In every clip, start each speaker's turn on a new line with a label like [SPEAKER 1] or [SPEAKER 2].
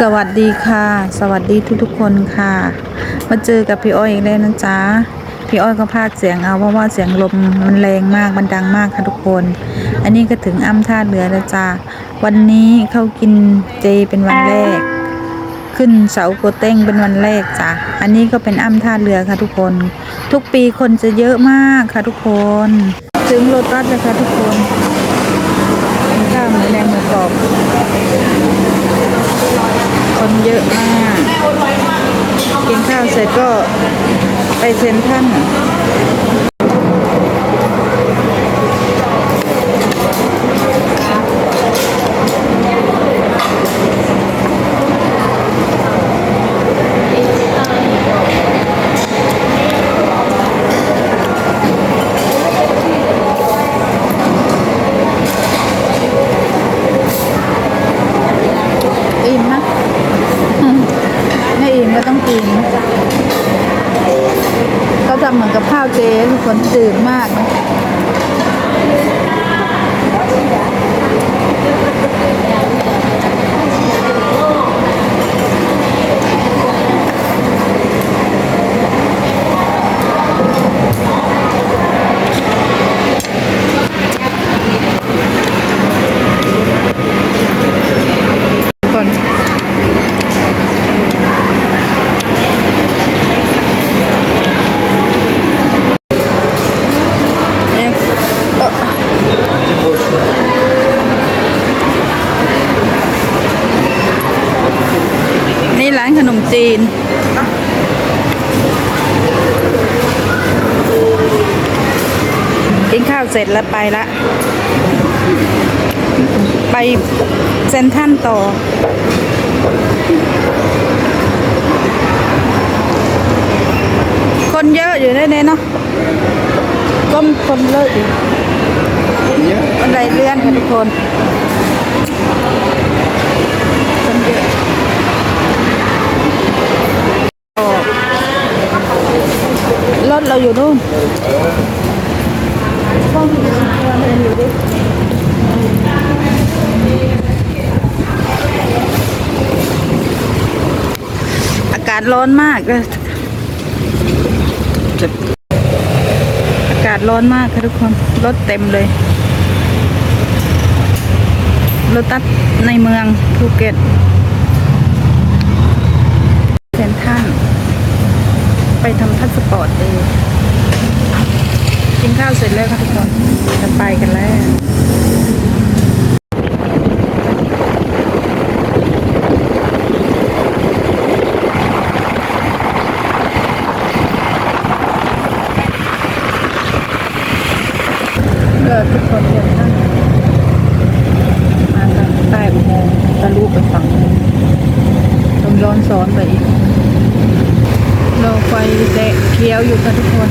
[SPEAKER 1] สวัสดีค่ะ สวัสดีทุกๆคนค่ะ มาเจอกับพี่อ้อยอีกแล้วนะจ๊ะพี่อ้อยก็พากเสียงเอาเพราะว่าเสียงลมมันแรงมากมันดังมากค่ะทุกคน อันนี้ก็ถึงอ้ำท่าเรือแล้วจ้าวันนี้เขากินเจเป็นวันแรก ขึ้นเสาโกเต้งเป็นวันแรกจ้ะอันนี้ก็เป็นอ้ำท่าเรือค่ะทุกคน ทุกปีคนจะเยอะมากค่ะทุกคนถึงรถบัสแล้วค่ะทุกคนกินข้าวหมูแดงหมูกรอบ คนเยอะมาก กินข้าวเสร็จก็ไปเซ็นท่านอิ่มนะ ไม่อิ่ม ก็ต้องกินเขาทำเหมือนกับข้าวเจทุกคนจืดมากนะานขนมจีน กินข้าวเสร็จแล้วไปละ ไปเซนทรันต่อคนเยอะอยู่ได้เนาะก็มีคนเลิกอยู่บันไดเลื่อนค่ะทุกคนคนเยอะออกรถ เราอยู่นู่นอากาศร้อนมากเลยอากาศร้อนมากค่ะทุกคน รถเต็มเลย รถตัดในเมืองภูเก็ตเซนทรันไปทำพาสปอร์ตเลย กินข้าวเสร็จแล้วค่ะทุกคนจะไปกันแล้วเลิกทุกคนเดินทางมาทางใต้อุโมงค์ทะลุไปฝั่งต้องย้อนสอนไปอีกรอไฟแดงเขียวอยู่ค่ะทุกคน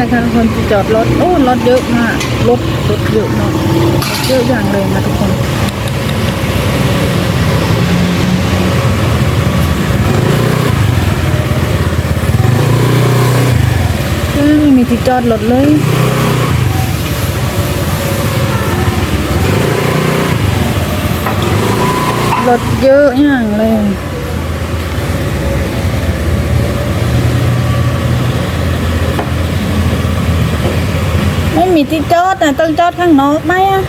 [SPEAKER 1] นะคะ คนจอดรถโอ้รถเยอะมากรถรถเยอะมากรถเยอะอย่างเลยนะทุกคนไม่มีที่จอดรถเลยรถเยอะอย่างเลย มีที่จอดนะต้องจอดข้างนอกไหมอะ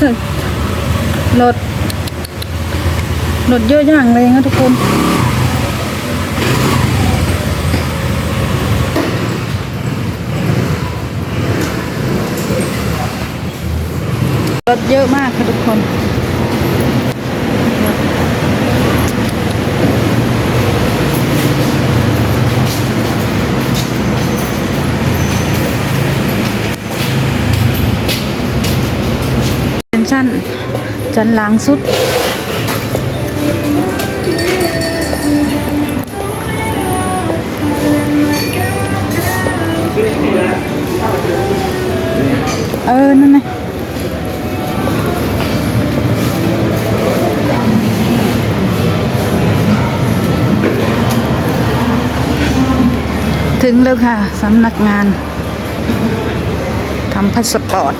[SPEAKER 1] ถึงรถรถเยอะอย่างเลยนะทุกคน รถเยอะมากค่ะทุกคน ชั้นชั้นล่างสุด เออ นั่นไงถึงแล้วค่ะสำนักงานทำพาสปอร์ต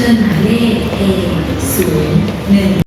[SPEAKER 2] เชิญหมายเลขเอศูนย์หนึ่ง